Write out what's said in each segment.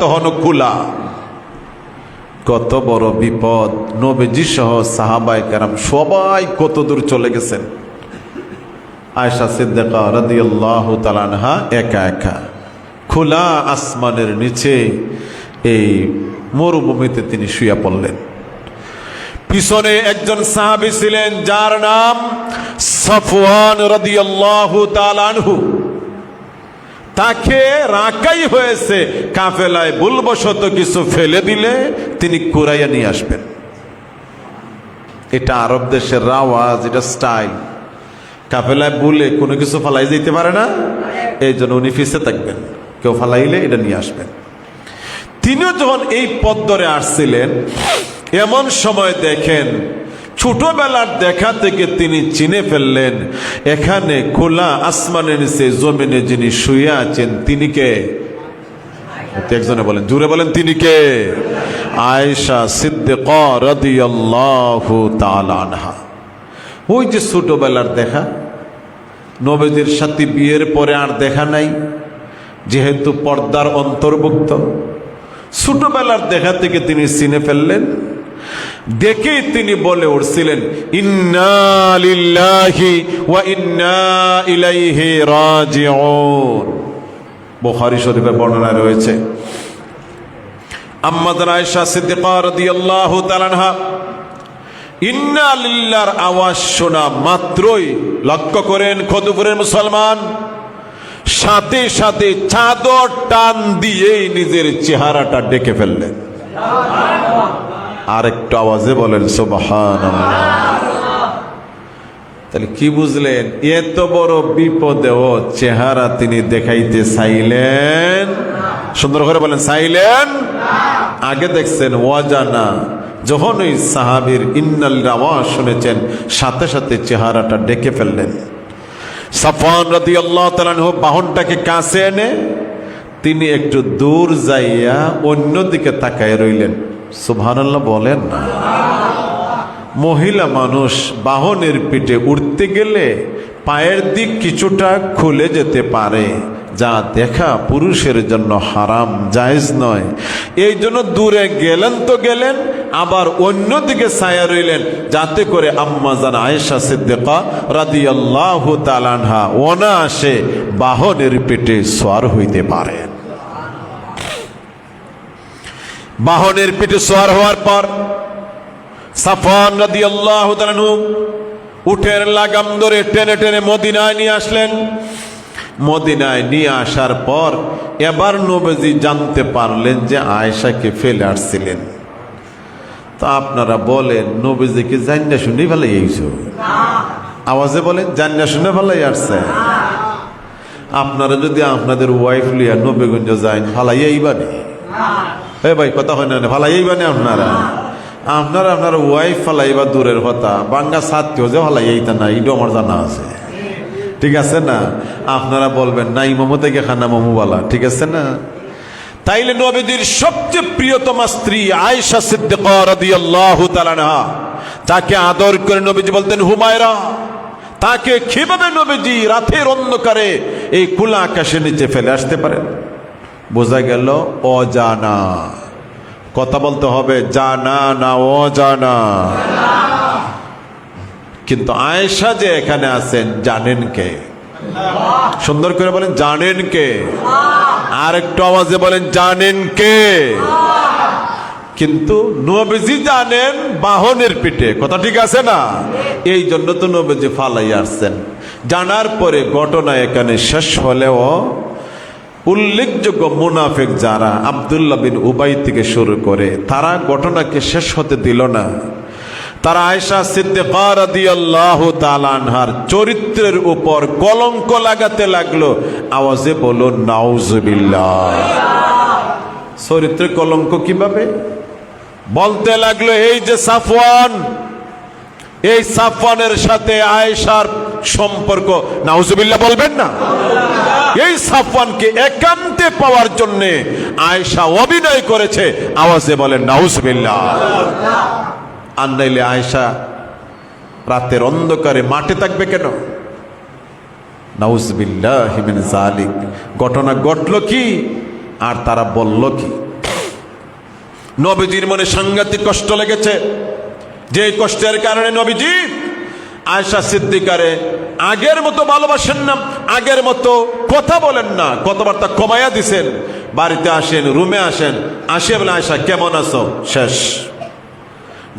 তখন খোলা কত বড় বিপদ। নবীজি সহ সাহাবাই কারাম সবাই কত দূর চলে গেছেন। আয়সা সিদ্দিকা তালানহা একা একা। খোলা আসমানের নিচে এই মরুভূমিতে তিনি শুয়ে পড়লেন। পিছনে একজন সাহাবী ছিলেন, যার নাম সফওয়ান রাদিয়াল্লাহু তাআলাহু তাকে রাখাই হয়েছে। কাফেলায় ভুলবশত কিছু ফেলে দিলে তিনি কুরাইয়া নিয়ে আসবেন। এটা আরব দেশের রাওয়াজ, এটা স্টাইল। কাফেলায় বলে কোনো কিছু ফালাই যেতে পারে না। এই জন্য উনি ফিসে থাকবেন। কেউ ফালাইলে এটা নিয়ে আসবেন। তিনিও যখন এই পদ্মরে আসছিলেন, এমন সময় দেখেন ছোটবেলার দেখা থেকে তিনি চিনে ফেললেন, এখানে খোলা আসমানের নিচে জমিনে যিনি শুয়ে আছেন, তিনি কে? একজনে বলেন জুড়ে বলেন, তিনি কে? আয়েশা সিদ্দিকা রাদিয়াল্লাহু তাআলা আনহা। ওই যে ছোটবেলার দেখা, নবীদের সাথে বিয়ের পরে আর দেখা নাই, যেহেতু পর্দার অন্তর্ভুক্ত। ছোটবেলার দেখা থেকে তিনি চিনে ফেললেন দেখেই তিনি বলে উঠছিলেন, ইন্না বর্ণনা রয়েছে ইন্না আওয়াজ শোনা মাত্রই লক্ষ্য করেন খদুপুরের মুসলমান, সাথে সাথে চাদর টান দিয়েই নিজের চেহারাটা ডেকে ফেললেন। আর একটু আওয়াজে বলেন সোবাহান তাহলে কি বুঝলেন? এত বড় বিপদেও চেহারা তিনি দেখাইতে চাইলেন। সুন্দর করে বলেন, চাইলেন? আগে দেখছেন, ওয়াজানা যখন ওই সাহাবির ইন্নাল আওয়াজ শুনেছেন, সাথে সাথে চেহারাটা ডেকে ফেললেন। সাফান আল্লাহ বাহনটাকে কাছে এনে তিনি একটু দূর যাইয়া অন্যদিকে তাকায় রইলেন। সুবহানাল্লাহ বলেন না মহিলা মানুষ বাহনের পিঠে উঠতে গেলে পায়ের দিক কিছুটা খুলে যেতে পারে, যা দেখা পুরুষের জন্য হারাম, জায়েজ নয়। এই জন্য দূরে গেলেন তো গেলেন, আবার অন্যদিকে ছায়া রইলেন, যাতে করে আম্মাজান আয়েশা সিদ্দিকা আল্লাহ তালানহা অনায়াসে বাহনের পেটে সোয়ার হইতে পারেন। বাহনের পেটে সোয়ার হওয়ার পর সাফান রাদিয়াল্লাহু তাআলা উঠের লাগাম ধরে টেনে টেনে মদিনায় নিয়ে আসলেন। মদিনায় নিয়ে আসার পর এবার নবীজি জানতে পারলেন যে আয়েশাকে ফেলে আসছিলেন। তা আপনারা বলেন নবীজিকে জান্না শুনে ভালাই এইছো আওয়াজে বলেন, জান্না শুনে ভালাই আসছে। আপনারা যদি আপনাদের ওয়াইফ লিয়া নবীগঞ্জ যান ফালাই এইবানি এ ভাই, কথা হয় না ফালাই এইবানি আপনারা? আপনারা, আপনার ওয়াইফ ফালাইবা দূরের কথা। বাঙ্গা সাথেও যে ফালাই এইটা না এইটাও আমার জানা আছে। ঠিক আছে না? আপনারা বলবেন, না, ইমামো থেকে খানা মামুবালা ঠিক আছে না? তাইলে নবীদের সবচেয়ে প্রিয়তমা স্ত্রী আয়েশা সিদ্দিকা রাদিয়াল্লাহু তাআলা তাকে আদর করে নবীজি বলতেন, হুমায়রা, তাকে কীভাবে নবীজি রাতের অন্ধকারে এই খোলা আকাশের নিচে ফেলে আসতে পারেন? বোঝা গেল অজানা। কথা বলতে হবে জানা না অজানা। কিন্তু আয়েশা যে এখানে আছেন, জানেন কে? সুন্দর করে বলেন, জানেন কে? আর একটু আওয়াজে বলেন, জানেন কে? কিন্তু নবীজি জানেন বাহনের পিঠে। কথা ঠিক আছে না? এই জন্য তো নবীজি ফালাই আসছেন। জানার পরে ঘটনা এখানে শেষ হলেও উল্লেখযোগ্য মুনাফেক যারা আবদুল্লাহ বিন উবাই থেকে শুরু করে, তারা ঘটনাকে শেষ হতে দিল না। তারা আয়সা সিদ্দিকার তালানহার চরিত্রের উপর কলঙ্ক লাগাতে লাগল। আওয়াজে বলো নাউজুবিল্লাহ। চরিত্রে কলঙ্ক কীভাবে? বলতে লাগল, এই যে সাফওয়ান, এই সাফওয়ানের সাথে আয়েশার সম্পর্ক। নাউজুবিল্লাহ বলবেন না? এই সাফওয়ানকে একান্তে পাওয়ার জন্য আয়েশা অভিনয় করেছে। আওয়াজে বলেন, নাউজুবিল্লাহ। আর আয়েশা রাতের অন্ধকারে মাঠে থাকবে কেন? নাউজবিল্লাহ হিমিন জালিক ঘটনা ঘটল কি? আর তারা বলল কি? নবীজির মনে সাংঘাতিক কষ্ট লেগেছে। যে কষ্টের কারণে নবীজি আয়সা সিদ্দিকারে আগের মতো ভালোবাসেন না আগের মতো কথা বলেন না। কথাবার্তা কমাইয়া দিছেন? বাড়িতে আসেন রুমে আসেন আসে বলে আয়সা কেমন আছো? শেষ।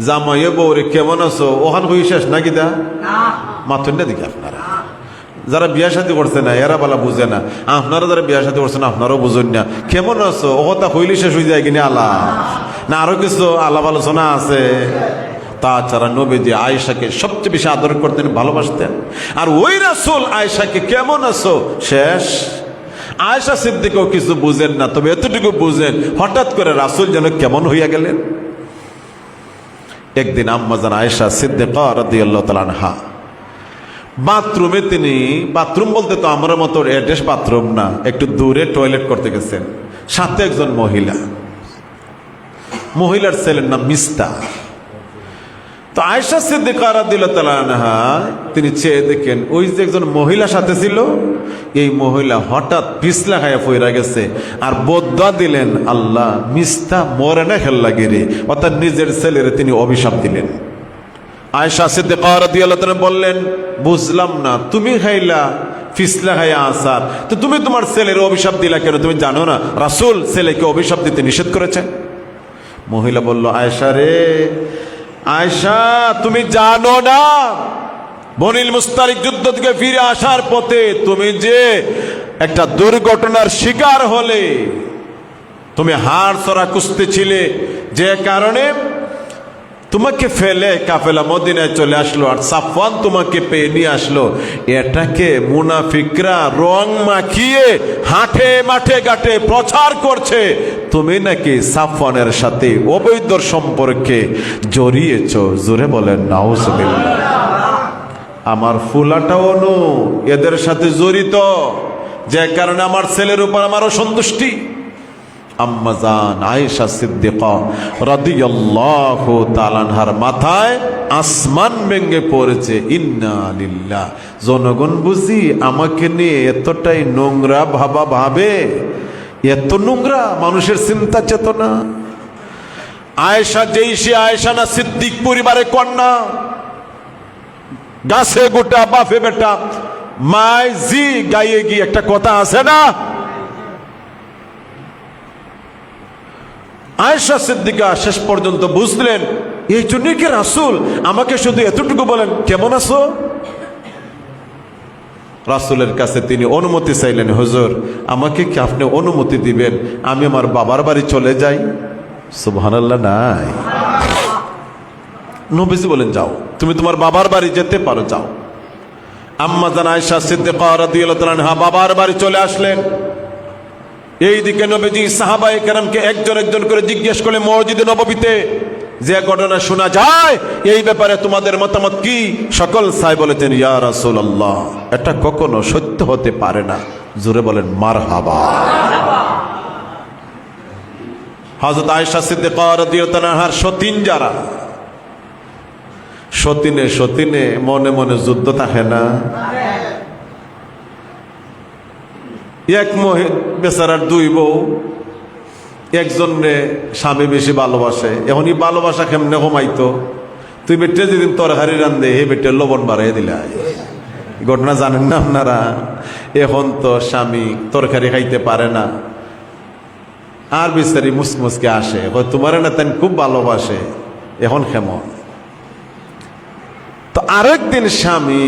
জামাইয়ে বৌরে কেমন আছো? ওখান হই শেষ নাকি দা? মাথুন না দিকে আপনারা। যারা বিয়া সাথে করছে না এরা বালা বুঝে না। আপনারা যারা বিয়া সাথে করছেন আপনারাও বুঝুন না। কেমন আছো? ও কথা হইলে শেষ হয়ে যায় কিনা আলাপ না আরও কিছু আলাপ আলোচনা আছে। তাছাড়া নবীজি আয়েশাকে সবচেয়ে বেশি আদর করতেন, ভালোবাসতেন। আর ওই রাসূল আয়েশাকে কেমন আছো? শেষ। আয়েশা সিদ্দিকও কিছু বুঝেন না, তবে এতটুকু বুঝেন, হঠাৎ করে রাসূল যেন কেমন হইয়া গেলেন। একদিন আম্মাজান আয়েশা সিদ্দিকা রাদিয়াল্লাহু বাথরুমে তিনি, বাথরুম বলতে তো আমার মতো অ্যাড্রেস বাথরুম না, একটু দূরে টয়লেট করতে গেছেন। সাথে একজন মহিলা। মহিলার ছেলের নাম মিস্তা তো আয়সা সিদ্দিকা রাদিয়াল্লাহু আনহা, তিনি চেয়ে দেখেন, ওই যে একজন মহিলা সাথে ছিল, এই মহিলা হঠাৎ পিছলা খাইয়া ফইরা গেছে, আর বদয়া দিলেন, আল্লাহ মিস্তা মরে না খেল্লা গিরে অর্থাৎ নিজের ছেলের তিনি অভিশাপ দিলেন। আয়সা সিদ্দিকা রাদিয়াল্লাহু তাআলা বললেন, বুঝলাম না, তুমি খাইলা ফিসলা খাইয়া আসার, তো তুমি তোমার ছেলের অভিশাপ দিলা কেন? তুমি জানো না, রাসূল ছেলেকে অভিশাপ দিতে নিষেধ করেছেন মহিলা বলল আয়সা রে আয়সা তুমি জানো না? বনিল মুস্তারিক যুদ্ধ থেকে ফিরে আসার পথে তুমি যে একটা দুর্ঘটনার শিকার হলে, তুমি হাড় সরা কুস্তি ছিলে। যে কারণে তোমাকে ফেলে কাফেলা মদিনায় চলে আসলো আর সাফওয়ান তোমাকে পেয়ে নিয়ে আসলো। এটাকে মুনাফিকরা রং মাখিয়ে হাঁটে মাঠে ঘাটে প্রচার করছে। তুমি নাকি সাফওয়ানের সাথে অবৈধ সম্পর্কে জড়িয়েছ? জোরে বলেন, নাউজুবিল্লাহ। আমার ফুলাটাও নু, এদের সাথে জড়িত। যে কারণে আমার ছেলের উপর আমারও অসন্তুষ্টি আম্মাজান আয়েশা সিদ্দিকা রাদিয়াল্লাহু তাআলার মাথায় আসমান ভেঙে পড়েছে, ইন্না জনগণ বুঝি আমাকে নিয়ে এতটাই নোংরা ভাবা ভাবে। এত নোংরা মানুষের চিন্তা চেতনা। আয়েশা যেই সে আয়েশা না সিদ্দিক পরিবারের কন্যা। গাছে গোটা বাফে বেটা। মায় জি গাইয়ে গিয়ে একটা কথা আছে না? আয়েশা সিদ্দিকা শেষ পর্যন্ত বুঝলেন, এই জন্যই কি রাসুল, আমাকে শুধু এতটুকু বলেন, কেমন আছো? রাসুলের কাছে তিনি অনুমতি চাইলেন, হুজুর, আমাকে কি আপনি অনুমতি দিবেন? আমি আমার বাবার বাড়ি চলে যাই। সুবহানাল্লাহ, নাই। নবীজি বলেন, যাও, তুমি তোমার বাবার বাড়ি যেতে পারো, যাও। আম্মা জান আয়েশা সিদ্দিকা রাদিয়াল্লাহু বাবার বাড়ি চলে আসলেন। এইদিকে নবীজি সাহাবাই কেরামকে একজন একজন করে জিজ্ঞেস করলে মসজিদে নববীতে যে ঘটনা শোনা যায়, এই ব্যাপারে তোমাদের মতামত কি? সকল সাই বলেছেন, ইয়া এটা কখনো সত্য হতে পারে না। জোরে বলেন, মারহাবা। হযরত আয়েশা সিদ্দিকা রাদিয়াল্লাহু তাআলার সতীন যারা, সতীনে সতীনে মনে মনে যুদ্ধ থাকে না। এক মহে বেচারার দুই বউ একজন রে স্বামী বেশি ভালোবাসে। এখন এই ভালোবাসা কেমনে কমাইতো তুই বেটে যেদিন তরকারি রান্ধে, হে বেটে লবণ বাড়াই দিলাই ঘটনা জানেন না আপনারা? এখন তো স্বামী তরকারি খাইতে পারে না। আর বিচারি মুসমুসকে আসে তোমার না তেন খুব ভালোবাসে, এখন কেমন? তো আরেকদিন স্বামী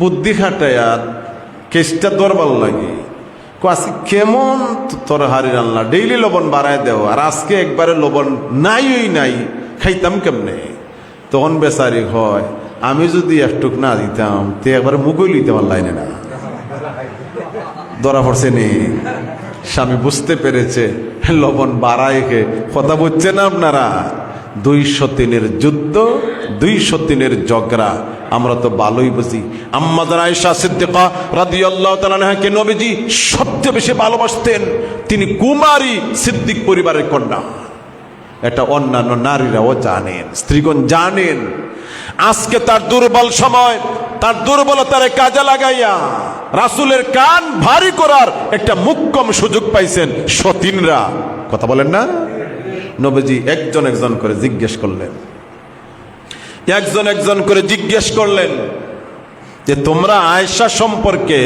বুদ্ধি খাটাইয়া কেসটা দরবার লাগে। কো কেমন তোর হারি রান্না? ডেইলি লবণ বাড়ায় দেও, আর আজকে একবারে লবণ নাই ওই নাই, খাইতাম কেমনে? তখন বেচারি হয় আমি যদি একটুক না দিতাম, তে একবারে মুখই লইতে পারলাই না ধরা পড়ছে নি। স্বামী বুঝতে পেরেছে, লবণ বাড়ায় কথা বুঝছেন আপনারা? দুইশো তিনের যুদ্ধ, দুইশো তিনের ঝগড়া। আমরা তো ভালোই বুঝি। তাআলাকে নবীজি সবচেয়ে বেশি ভালোবাসতেন। তিনি কুমারী সিদ্দিক পরিবারের কন্যা। এটা অন্যান্য নারীরাও জানেন, স্ত্রীগণ জানেন। আজকে তার দুর্বল সময়, তার দুর্বলতার কাজে লাগাইয়া রাসূলের কান ভারী করার একটা মুক্কম সুযোগ পাইছেন সতীনরা। কথা বলেন না? নবীজি একজন একজন করে জিজ্ঞেস করলেন। একজন একজন করে জিজ্ঞেস করলেন যে, তোমরা আয়েশা সম্পর্কে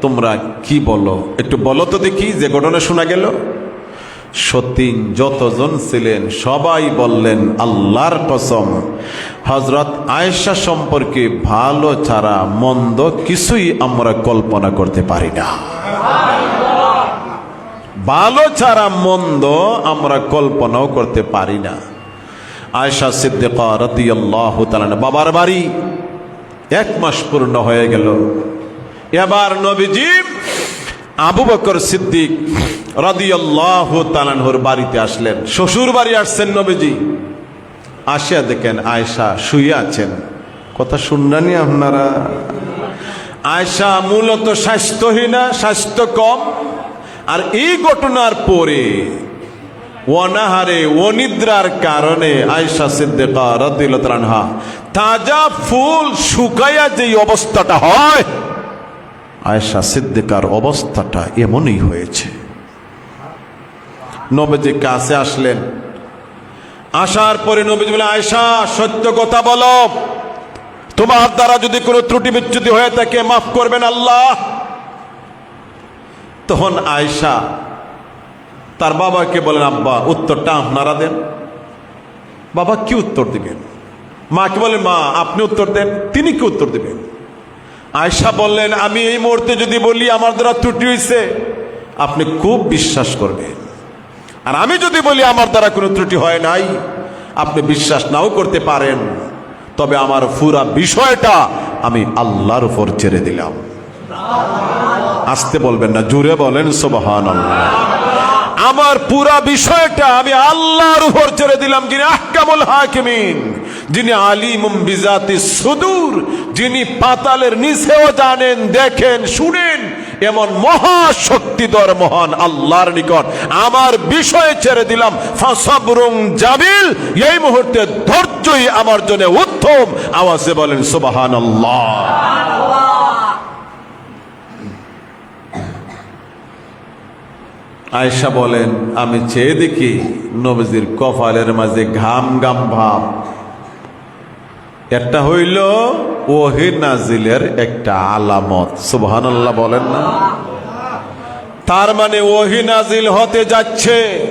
তোমরা কি বলো? একটু বলো তো দেখি, যে ঘটনা শোনা গেল। সতীন যতজন ছিলেন, সবাই বললেন, আল্লাহর কসম হজরত আয়েশা সম্পর্কে ভালো ছাড়া মন্দ কিছুই আমরা কল্পনা করতে পারি না। ভালো ছাড়া মন্দ আমরা কল্পনাও করতে পারি না। আয়সা সিদ্দিকা তাআলা বাবার বাড়ি এক মাস পূর্ণ হয়ে গেল। এবার নবীজি আবু বকর সিদ্দিক রাদিয়াল্লাহু তাআলার বাড়িতে আসলেন। শ্বশুর বাড়ি আসছেন নবীজি। আসিয়া দেখেন আয়সা শুয়ে আছেন। কথা শুননানি আপনারা? আয়সা মূলত স্বাস্থ্যহীনা, স্বাস্থ্য কম। আর এই ঘটনার পরে অনাহারে, অনিদ্রার কারণে আয়সা সিদ্দিকা আনহা তাজা ফুল শুকাইয়া যে অবস্থাটা হয় আয়সা সিদ্দিকার অবস্থাটা এমনই হয়েছে। নবীজি কাছে আসলেন। আসার পরে নবীজি বলে আয়সা সত্য কথা বলো। তোমার দ্বারা যদি কোনো ত্রুটি বিচ্যুতি হয়ে থাকে, মাফ করবেন আল্লাহ। তখন আয়সা তার বাবাকে বলেন, আব্বা, উত্তরটা আপনারা দেন। বাবা কি উত্তর দিবেন? মাকে বলেন, মা, আপনি উত্তর দেন। তিনি কি উত্তর দিবেন? আয়সা বললেন, আমি এই মুহূর্তে যদি বলি, আমার দ্বারা ত্রুটি হয়েছে আপনি খুব বিশ্বাস করবেন। আর আমি যদি বলি, আমার দ্বারা কোনো ত্রুটি হয় নাই। আপনি বিশ্বাস নাও করতে পারেন। তবে আমার পুরা বিষয়টা আমি আল্লাহর উপর ছেড়ে দিলাম। আসতে বলবেন না, জুড়ে বলেন সোবাহান আমার পুরা বিষয়টা আমি আল্লাহর উপর ছেড়ে দিলাম, যিনি আহকামুল হাকিমিন, যিনি আলিমুম বিজাতি সুদূর, যিনি পাতালের নিচেও জানেন, দেখেন, শুনেন, এমন মহাশক্তিধর মহান আল্লাহর নিকট আমার বিষয় ছেড়ে দিলাম। ফাসাবরুং জাবিল, এই মুহূর্তে ধৈর্যই আমার জন্য উত্তম। আওয়াজে বলেন সুবাহান আল্লাহ আয়সা বলেন, আমি চেয়ে দেখি নবজির কপালের মাঝে ঘাম ঘাম ভাব। একটা হইল ওহির নাজিলের একটা আলামত। সুবহানাল্লাহ বলেন না। তার মানে ওহি নাজিল হতে যাচ্ছে।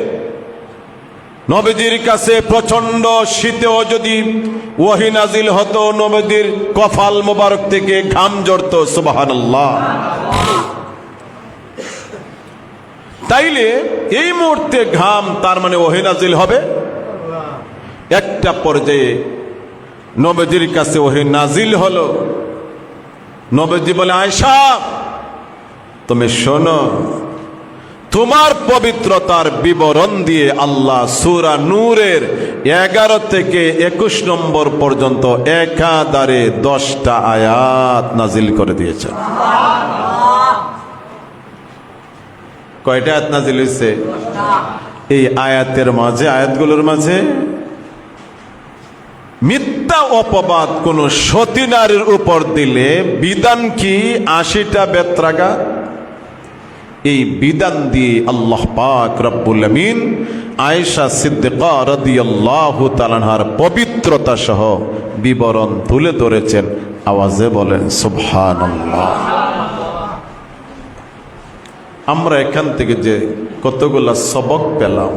নবীজির কাছে প্রচণ্ড শীতেও যদি ওহি নাজিল হতো, নবীজির কফাল মোবারক থেকে ঘাম জড়ত সুবহানাল্লাহ। তাইলে এই মুহূর্তে ঘাম তার মানে ওহি নাজিল হবে। একটা পর্যায়ে নবজির কাছে ওহে নাজিল হলো। নবজি বলে আয়সা তুমি শোনো, তোমার পবিত্রতার বিবরণ দিয়ে আল্লাহ সুরা নূরের এগারো থেকে একুশ নম্বর পর্যন্ত একাধারে দশটা আয়াত নাজিল করে দিয়েছেন। কয়টা আয়াত নাজিল হয়েছে এই আয়াতের মাঝে, আয়াতগুলোর মাঝে মিথ্যা অপবাদ কোন সতী নারীর উপর দিলে বিধান কি আশিটা বেত্রাগা এই বিধান দিয়ে আল্লাহ পাক রব্বুল আমিন আয়েশা সিদ্দিকা রাদিয়াল্লাহু তাআলার পবিত্রতা সহ বিবরণ তুলে ধরেছেন। আওয়াজে বলেন, সুবহানাল্লাহ। আমরা এখান থেকে যে কতগুলা সবক পেলাম,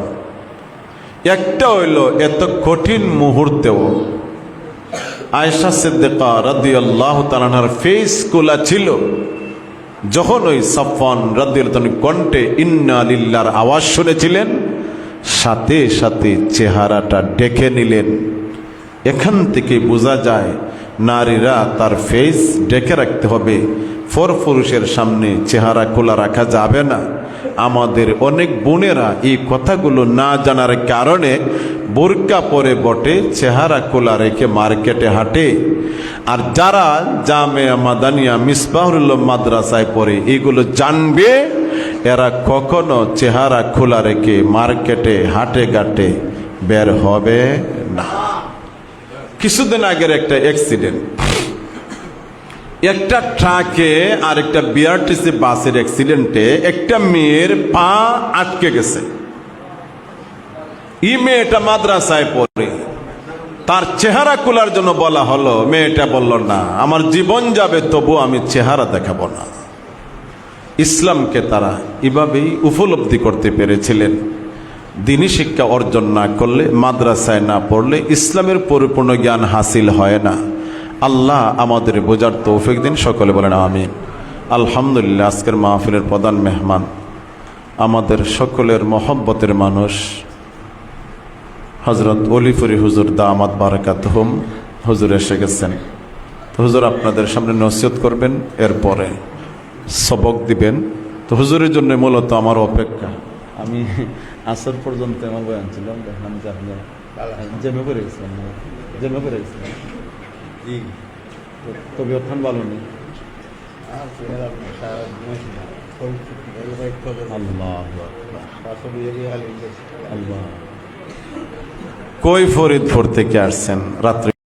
একটা হইল এত কঠিন মুহূর্তেও আয়সা সিদ্দিকা রাদি আল্লাহ তালানার ফেস খোলা ছিল, যখন ওই সাফান রাদিয়াল কণ্ঠে ইন্না লিল্লার আওয়াজ শুনেছিলেন, সাথে সাথে চেহারাটা ডেকে নিলেন। এখান থেকে বোঝা যায়, নারীরা তার ফেস ডেকে রাখতে হবে। ফর পুরুষের সামনে চেহারা খোলা রাখা যাবে না। আমাদের অনেক বোনেরা এই কথাগুলো না জানার কারণে বোরকা পরে বটে, চেহারা খোলা রেখে মার্কেটে হাঁটে। আর যারা জামে মাদানিয়া মিসবাহুল মাদ্রাসায় পড়ে, এগুলো জানবে, এরা কখনো চেহারা খোলা রেখে মার্কেটে হাটে ঘাটে বের হবে না। কিছুদিন আগের একটা অ্যাক্সিডেন্ট একটা ট্রাকে আর একটা বিআরটিসি বাসের অ্যাক্সিডেন্টে একটা মেয়ের পা আটকে গেছে। ই মেয়েটা মাদ্রাসায় পড়ে। তার চেহারা কুলার জন্য বলা হলো, মেয়েটা বলল, না, আমার জীবন যাবে তবু আমি চেহারা দেখাবো না। ইসলামকে তারা এভাবেই উপলব্ধি করতে পেরেছিলেন। দিনী শিক্ষা অর্জন না করলে, মাদ্রাসায় না পড়লে ইসলামের পরিপূর্ণ জ্ঞান হাসিল হয় না। আল্লাহ আমাদের বোঝার তৌফিক দিন, সকলে বলেন আমিন। আলহামদুলিল্লাহ, আজকের মাহফিলের প্রধান মেহমান, আমাদের সকলের মহব্বতের মানুষ হজরত অলিফুরি হুজুর দামাত বারাকাত হুম, হুজুর এসে গেছেন। তো হুজুর, আপনাদের সামনে নসিহত করবেন, এরপরে সবক দিবেন। তো হুজুরের জন্য মূলত আমার অপেক্ষা। আমি আসর পর্যন্ত আমার বয়ান ছিলাম দেখলাম যে জেমে পড়ে গেছিলাম জেমে পড়ে গেছিলাম। জি। তো- তবে ওখান ভালো নেই। কই ফরিদপুর থেকে আসছেন? রাত্রে